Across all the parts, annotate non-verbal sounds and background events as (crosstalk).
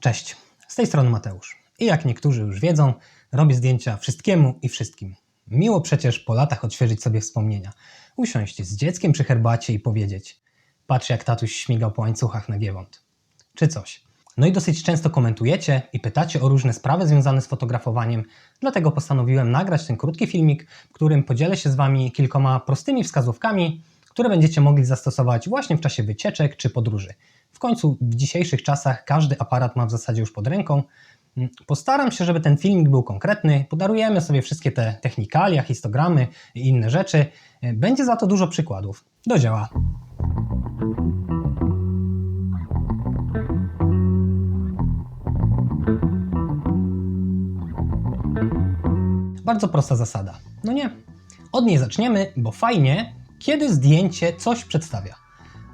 Cześć, z tej strony Mateusz. I jak niektórzy już wiedzą, robię zdjęcia wszystkiemu i wszystkim. Miło przecież po latach odświeżyć sobie wspomnienia. Usiąść z dzieckiem przy herbacie i powiedzieć patrz jak tatuś śmigał po łańcuchach na Giewont. Czy coś. No i dosyć często komentujecie i pytacie o różne sprawy związane z fotografowaniem, dlatego postanowiłem nagrać ten krótki filmik, w którym podzielę się z Wami kilkoma prostymi wskazówkami, które będziecie mogli zastosować właśnie w czasie wycieczek czy podróży. W końcu w dzisiejszych czasach każdy aparat ma w zasadzie już pod ręką. Postaram się, żeby ten filmik był konkretny. Podarujemy sobie wszystkie te technikalia, histogramy i inne rzeczy. Będzie za to dużo przykładów. Do dzieła. Bardzo prosta zasada. No nie. Od niej zaczniemy, bo fajnie, kiedy zdjęcie coś przedstawia.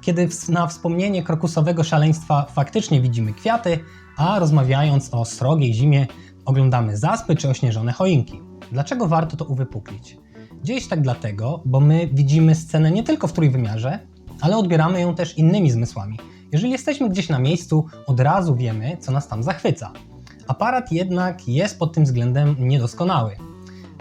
Kiedy na wspomnienie krokusowego szaleństwa faktycznie widzimy kwiaty, a rozmawiając o srogiej zimie oglądamy zaspy czy ośnieżone choinki. Dlaczego warto to uwypuklić? Dzieje się tak dlatego, bo my widzimy scenę nie tylko w trójwymiarze, ale odbieramy ją też innymi zmysłami. Jeżeli jesteśmy gdzieś na miejscu, od razu wiemy, co nas tam zachwyca. Aparat jednak jest pod tym względem niedoskonały.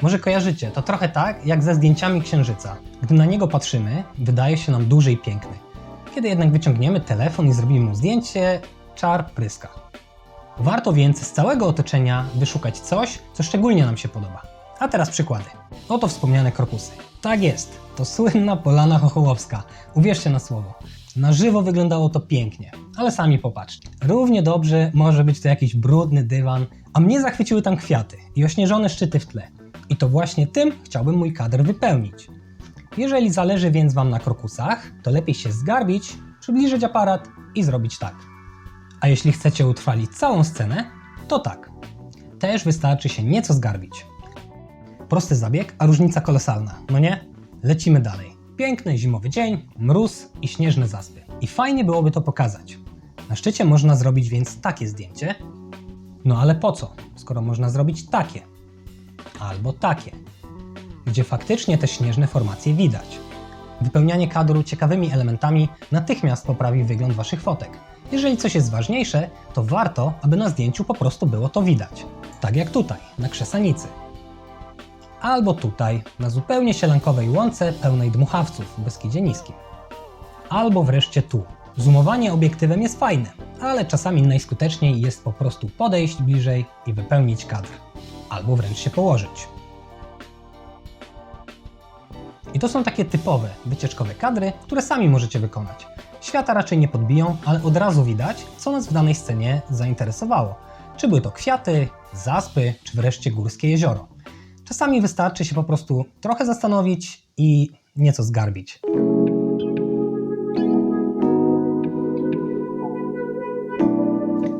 Może kojarzycie, to trochę tak jak ze zdjęciami księżyca. Gdy na niego patrzymy, wydaje się nam duży i piękny. Kiedy jednak wyciągniemy telefon i zrobimy mu zdjęcie, czar pryska. Warto więc z całego otoczenia wyszukać coś, co szczególnie nam się podoba. A teraz przykłady. Oto wspomniane krokusy. Tak jest, to słynna Polana Chochołowska. Uwierzcie na słowo. Na żywo wyglądało to pięknie, ale sami popatrzcie. Równie dobrze może być to jakiś brudny dywan, a mnie zachwyciły tam kwiaty i ośnieżone szczyty w tle. I to właśnie tym chciałbym mój kadr wypełnić. Jeżeli zależy więc Wam na krokusach, to lepiej się zgarbić, przybliżyć aparat i zrobić tak. A jeśli chcecie utrwalić całą scenę, to tak. Też wystarczy się nieco zgarbić. Prosty zabieg, a różnica kolosalna, no nie? Lecimy dalej. Piękny zimowy dzień, mróz i śnieżne zaspy. I fajnie byłoby to pokazać. Na szczycie można zrobić więc takie zdjęcie. No ale po co, skoro można zrobić takie? Albo takie, gdzie faktycznie te śnieżne formacje widać. Wypełnianie kadru ciekawymi elementami natychmiast poprawi wygląd Waszych fotek. Jeżeli coś jest ważniejsze, to warto, aby na zdjęciu po prostu było to widać. Tak jak tutaj, na krzesanicy. Albo tutaj, na zupełnie sielankowej łące pełnej dmuchawców w Beskidzie Niskim. Albo wreszcie tu. Zoomowanie obiektywem jest fajne, ale czasami najskuteczniej jest po prostu podejść bliżej i wypełnić kadr. Albo wręcz się położyć. I to są takie typowe, wycieczkowe kadry, które sami możecie wykonać. Świata raczej nie podbiją, ale od razu widać, co nas w danej scenie zainteresowało. Czy były to kwiaty, zaspy, czy wreszcie górskie jezioro. Czasami wystarczy się po prostu trochę zastanowić i nieco zgarbić.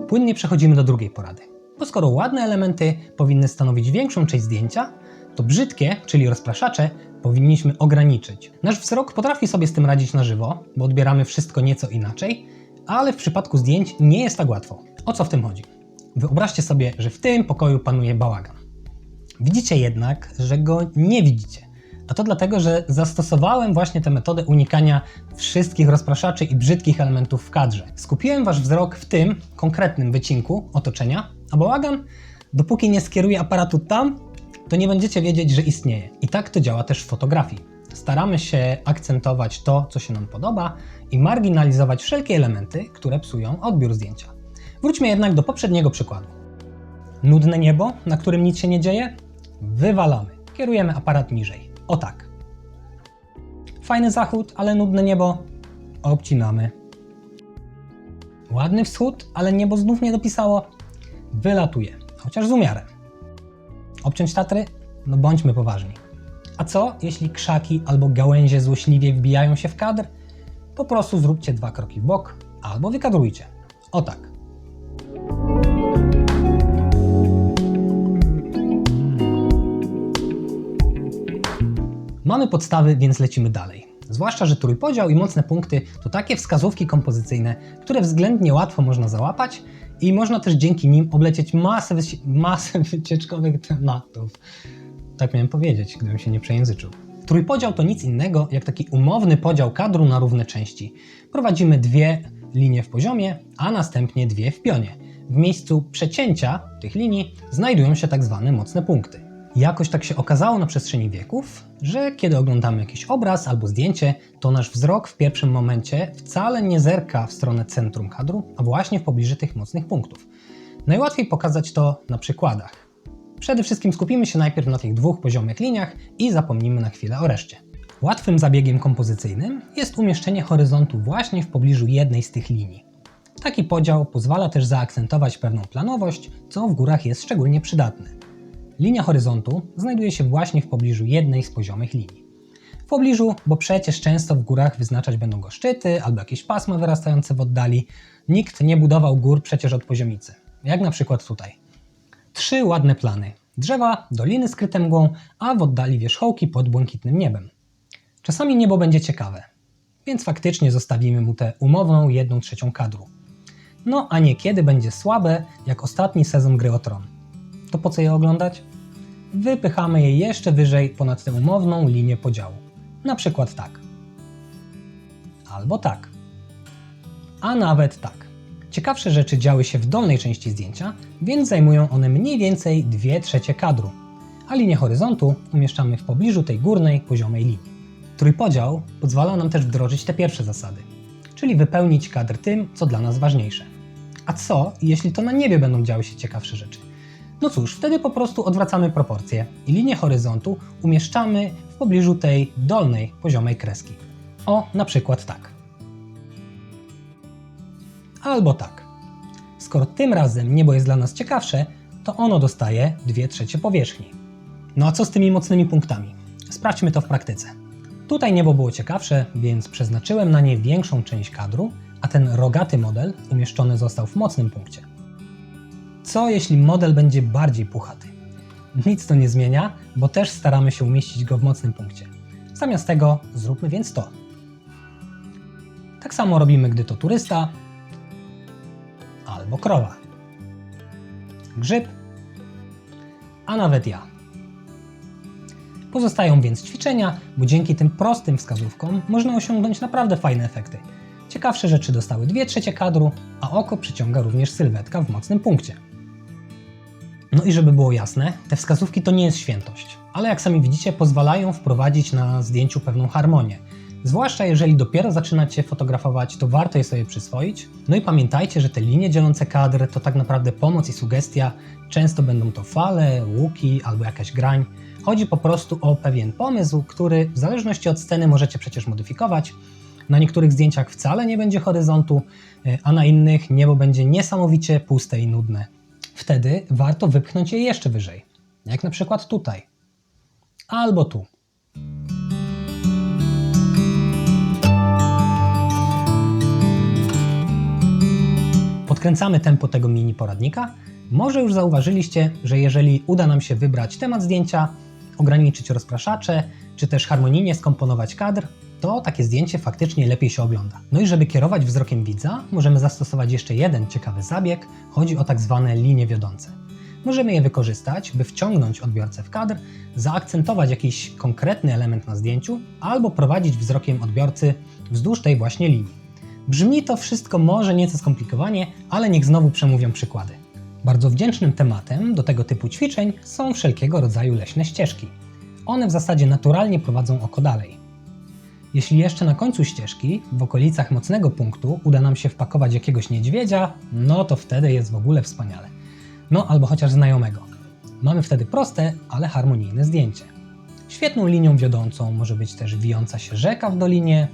Płynnie przechodzimy do drugiej porady. Bo skoro ładne elementy powinny stanowić większą część zdjęcia, to brzydkie, czyli rozpraszacze, powinniśmy ograniczyć. Nasz wzrok potrafi sobie z tym radzić na żywo, bo odbieramy wszystko nieco inaczej, ale w przypadku zdjęć nie jest tak łatwo. O co w tym chodzi? Wyobraźcie sobie, że w tym pokoju panuje bałagan. Widzicie jednak, że go nie widzicie. A to dlatego, że zastosowałem właśnie tę metodę unikania wszystkich rozpraszaczy i brzydkich elementów w kadrze. Skupiłem wasz wzrok w tym konkretnym wycinku otoczenia, a bałagan, dopóki nie skieruje aparatu tam, to nie będziecie wiedzieć, że istnieje. I tak to działa też w fotografii. Staramy się akcentować to, co się nam podoba i marginalizować wszelkie elementy, które psują odbiór zdjęcia. Wróćmy jednak do poprzedniego przykładu. Nudne niebo, na którym nic się nie dzieje? Wywalamy. Kierujemy aparat niżej. O tak. Fajny zachód, ale nudne niebo? Obcinamy. Ładny wschód, ale niebo znów nie dopisało? Wylatuje, chociaż z umiarem. Obciąć Tatry? No bądźmy poważni. A co, jeśli krzaki albo gałęzie złośliwie wbijają się w kadr? Po prostu zróbcie dwa kroki w bok albo wykadrujcie. O tak. Mamy podstawy, więc lecimy dalej. Zwłaszcza, że trójpodział i mocne punkty to takie wskazówki kompozycyjne, które względnie łatwo można załapać i można też dzięki nim oblecieć masę, masę (laughs) wycieczkowych tematów. Tak miałem powiedzieć, gdybym się nie przejęzyczył. Trójpodział to nic innego jak taki umowny podział kadru na równe części. Prowadzimy dwie linie w poziomie, a następnie dwie w pionie. w miejscu przecięcia tych linii znajdują się tak zwane mocne punkty. Jakoś tak się okazało na przestrzeni wieków, że kiedy oglądamy jakiś obraz albo zdjęcie, to nasz wzrok w pierwszym momencie wcale nie zerka w stronę centrum kadru, a właśnie w pobliżu tych mocnych punktów. Najłatwiej pokazać to na przykładach. Przede wszystkim skupimy się najpierw na tych dwóch poziomych liniach i zapomnimy na chwilę o reszcie. Łatwym zabiegiem kompozycyjnym jest umieszczenie horyzontu właśnie w pobliżu jednej z tych linii. Taki podział pozwala też zaakcentować pewną planowość, co w górach jest szczególnie przydatne. Linia horyzontu znajduje się właśnie w pobliżu jednej z poziomych linii. W pobliżu, bo przecież często w górach wyznaczać będą go szczyty albo jakieś pasma wyrastające w oddali. Nikt nie budował gór przecież od poziomicy, jak na przykład tutaj. Trzy ładne plany. Drzewa, doliny skryte mgłą, a w oddali wierzchołki pod błękitnym niebem. Czasami niebo będzie ciekawe, więc faktycznie zostawimy mu tę umowną jedną trzecią kadru. No a niekiedy będzie słabe, jak ostatni sezon gry o tron. To po co je oglądać? Wypychamy je jeszcze wyżej ponad tę umowną linię podziału. Na przykład tak. Albo tak. A nawet tak. Ciekawsze rzeczy działy się w dolnej części zdjęcia, więc zajmują one mniej więcej 2 trzecie kadru, a linię horyzontu umieszczamy w pobliżu tej górnej, poziomej linii. Trójpodział pozwala nam też wdrożyć te pierwsze zasady, czyli wypełnić kadr tym, co dla nas ważniejsze. A co, jeśli to na niebie będą działy się ciekawsze rzeczy? No cóż, wtedy po prostu odwracamy proporcje i linię horyzontu umieszczamy w pobliżu tej dolnej, poziomej kreski. O, na przykład tak. Albo tak. Skoro tym razem niebo jest dla nas ciekawsze, to ono dostaje 2 trzecie powierzchni. No a co z tymi mocnymi punktami? Sprawdźmy to w praktyce. Tutaj niebo było ciekawsze, więc przeznaczyłem na nie większą część kadru, a ten rogaty model umieszczony został w mocnym punkcie. Co jeśli model będzie bardziej puchaty? Nic to nie zmienia, bo też staramy się umieścić go w mocnym punkcie. Zamiast tego zróbmy więc to. Tak samo robimy, gdy to turysta albo krowa. Grzyb, a nawet ja. Pozostają więc ćwiczenia, bo dzięki tym prostym wskazówkom można osiągnąć naprawdę fajne efekty. Ciekawsze rzeczy dostały 2 trzecie kadru, a oko przyciąga również sylwetka w mocnym punkcie. I żeby było jasne, te wskazówki to nie jest świętość, ale jak sami widzicie, pozwalają wprowadzić na zdjęciu pewną harmonię. Zwłaszcza jeżeli dopiero zaczynacie fotografować, to warto je sobie przyswoić. No i pamiętajcie, że te linie dzielące kadr to tak naprawdę pomoc i sugestia. Często będą to fale, łuki albo jakaś grań. Chodzi po prostu o pewien pomysł, który w zależności od sceny możecie przecież modyfikować. Na niektórych zdjęciach wcale nie będzie horyzontu, a na innych niebo będzie niesamowicie puste i nudne. Wtedy warto wypchnąć je jeszcze wyżej, jak na przykład tutaj albo tu. Podkręcamy tempo tego mini poradnika. Może już zauważyliście, że jeżeli uda nam się wybrać temat zdjęcia, ograniczyć rozpraszacze, czy też harmonijnie skomponować kadr, to takie zdjęcie faktycznie lepiej się ogląda. No i żeby kierować wzrokiem widza, możemy zastosować jeszcze jeden ciekawy zabieg. Chodzi o tak zwane linie wiodące. Możemy je wykorzystać, by wciągnąć odbiorcę w kadr, zaakcentować jakiś konkretny element na zdjęciu, albo prowadzić wzrokiem odbiorcy wzdłuż tej właśnie linii. Brzmi to wszystko może nieco skomplikowanie, ale niech znowu przemówią przykłady. Bardzo wdzięcznym tematem do tego typu ćwiczeń są wszelkiego rodzaju leśne ścieżki. One w zasadzie naturalnie prowadzą oko dalej. Jeśli jeszcze na końcu ścieżki, w okolicach mocnego punktu, uda nam się wpakować jakiegoś niedźwiedzia, no to wtedy jest w ogóle wspaniale. No albo chociaż znajomego. Mamy wtedy proste, ale harmonijne zdjęcie. Świetną linią wiodącą może być też wijąca się rzeka w dolinie,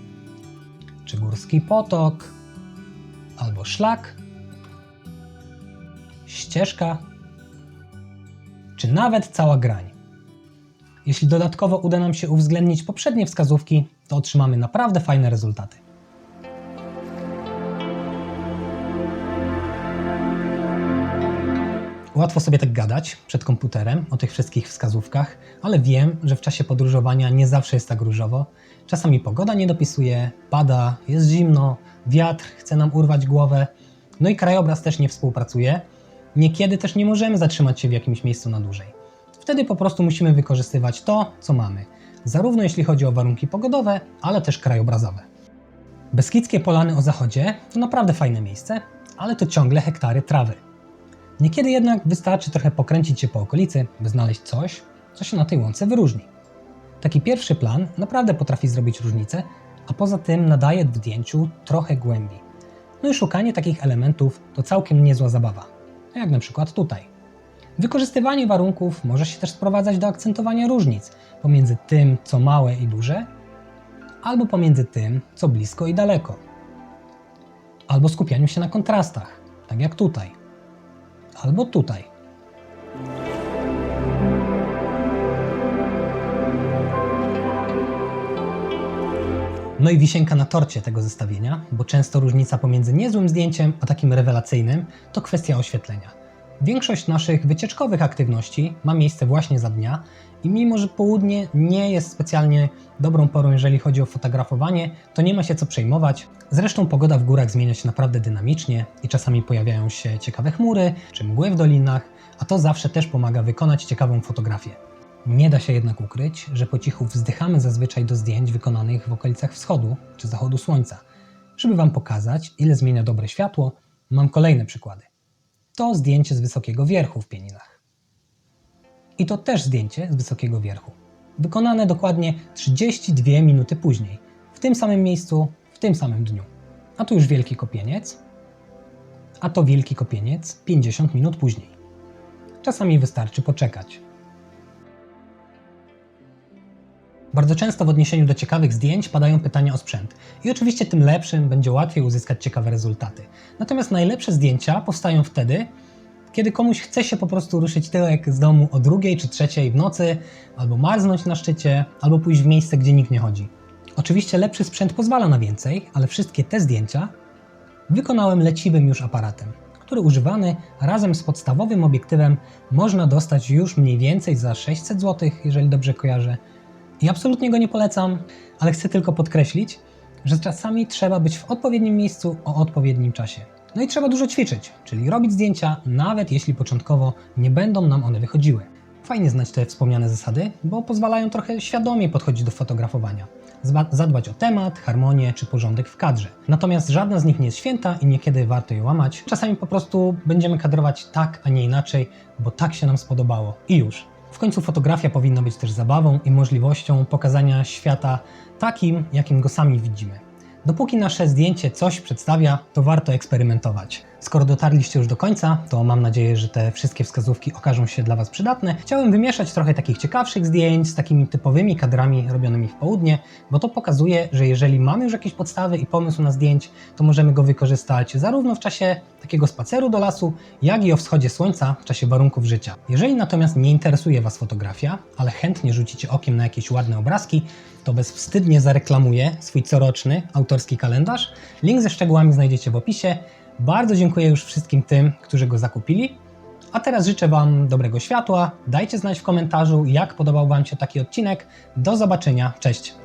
czy górski potok, albo szlak, ścieżka, czy nawet cała grań. Jeśli dodatkowo uda nam się uwzględnić poprzednie wskazówki, to otrzymamy naprawdę fajne rezultaty. Łatwo sobie tak gadać przed komputerem o tych wszystkich wskazówkach, ale wiem, że w czasie podróżowania nie zawsze jest tak różowo. Czasami pogoda nie dopisuje, pada, jest zimno, wiatr chce nam urwać głowę, no i krajobraz też nie współpracuje. Niekiedy też nie możemy zatrzymać się w jakimś miejscu na dłużej. Wtedy po prostu musimy wykorzystywać to, co mamy, zarówno jeśli chodzi o warunki pogodowe, ale też krajobrazowe. Beskidzkie Polany o zachodzie to naprawdę fajne miejsce, ale to ciągle hektary trawy. Niekiedy jednak wystarczy trochę pokręcić się po okolicy, by znaleźć coś, co się na tej łące wyróżni. Taki pierwszy plan naprawdę potrafi zrobić różnicę, a poza tym nadaje zdjęciu trochę głębi. No i szukanie takich elementów to całkiem niezła zabawa, jak na przykład tutaj. Wykorzystywanie warunków może się też sprowadzać do akcentowania różnic pomiędzy tym, co małe i duże, albo pomiędzy tym, co blisko i daleko. Albo skupianiu się na kontrastach, tak jak tutaj. Albo tutaj. No i wisienka na torcie tego zestawienia, bo często różnica pomiędzy niezłym zdjęciem a takim rewelacyjnym to kwestia oświetlenia. Większość naszych wycieczkowych aktywności ma miejsce właśnie za dnia i mimo, że południe nie jest specjalnie dobrą porą, jeżeli chodzi o fotografowanie, to nie ma się co przejmować. Zresztą pogoda w górach zmienia się naprawdę dynamicznie i czasami pojawiają się ciekawe chmury czy mgły w dolinach, a to zawsze też pomaga wykonać ciekawą fotografię. Nie da się jednak ukryć, że po cichu wzdychamy zazwyczaj do zdjęć wykonanych w okolicach wschodu czy zachodu słońca. Żeby Wam pokazać, ile zmienia dobre światło, mam kolejne przykłady. To zdjęcie z wysokiego wierchu w Pieninach. I to też zdjęcie z wysokiego wierchu. Wykonane dokładnie 32 minuty później, w tym samym miejscu, w tym samym dniu. A tu już Wielki Kopieniec, a to Wielki Kopieniec 50 minut później. Czasami wystarczy poczekać. Bardzo często w odniesieniu do ciekawych zdjęć padają pytania o sprzęt. I oczywiście tym lepszym będzie łatwiej uzyskać ciekawe rezultaty. Natomiast najlepsze zdjęcia powstają wtedy, kiedy komuś chce się po prostu ruszyć tyłek z domu o drugiej czy trzeciej w nocy, albo marznąć na szczycie, albo pójść w miejsce, gdzie nikt nie chodzi. Oczywiście lepszy sprzęt pozwala na więcej, ale wszystkie te zdjęcia wykonałem leciwym już aparatem, który używany razem z podstawowym obiektywem można dostać już mniej więcej za 600 zł, jeżeli dobrze kojarzę. I absolutnie go nie polecam, ale chcę tylko podkreślić, że czasami trzeba być w odpowiednim miejscu o odpowiednim czasie. No i trzeba dużo ćwiczyć, czyli robić zdjęcia, nawet jeśli początkowo nie będą nam one wychodziły. Fajnie znać te wspomniane zasady, bo pozwalają trochę świadomie podchodzić do fotografowania. Zadbać o temat, harmonię czy porządek w kadrze. Natomiast żadna z nich nie jest święta i niekiedy warto je łamać. Czasami po prostu będziemy kadrować tak, a nie inaczej, bo tak się nam spodobało. I już. W końcu fotografia powinna być też zabawą i możliwością pokazania świata takim, jakim go sami widzimy. Dopóki nasze zdjęcie coś przedstawia, to warto eksperymentować. Skoro dotarliście już do końca, to mam nadzieję, że te wszystkie wskazówki okażą się dla Was przydatne. Chciałem wymieszać trochę takich ciekawszych zdjęć z takimi typowymi kadrami robionymi w południe, bo to pokazuje, że jeżeli mamy już jakieś podstawy i pomysł na zdjęć, to możemy go wykorzystać zarówno w czasie takiego spaceru do lasu, jak i o wschodzie słońca w czasie warunków życia. Jeżeli natomiast nie interesuje Was fotografia, ale chętnie rzucicie okiem na jakieś ładne obrazki, to bezwstydnie zareklamuję swój coroczny autorski kalendarz. Link ze szczegółami znajdziecie w opisie. Bardzo dziękuję już wszystkim tym, którzy go zakupili. A teraz życzę Wam dobrego światła. Dajcie znać w komentarzu, jak podobał Wam się taki odcinek. Do zobaczenia. Cześć!